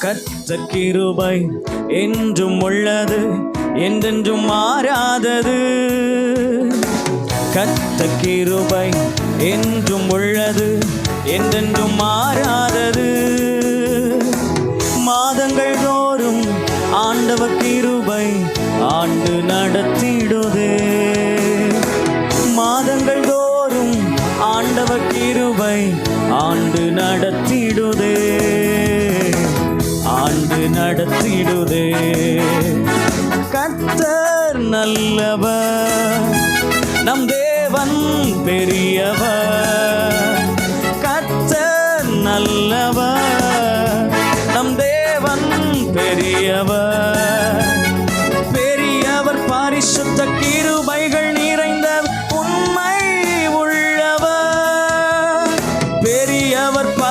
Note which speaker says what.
Speaker 1: கத்த கிருபை என்றும் உள்ளது என்றென்றும் மாறாதது. கத்த கிருபை என்றும் உள்ளது என்றென்றும் மாறாதது. மாதங்கள் தோறும் ஆண்டவ கிருபை ஆண்டு நடத்திடுதே. மாதங்கள் தோறும் ஆண்டவ கிருபை ஆண்டு நடத்தி நடத்திடுதே. கத்தர் நல்லவர் நம் தேவன் பெரியவர். கத்தர் நல்லவர் நம் தேவன் பெரியவர். பெரியவர் பாரிசுத்த கிருபைகள் நிறைந்த உண்மை உள்ளவர். பெரிய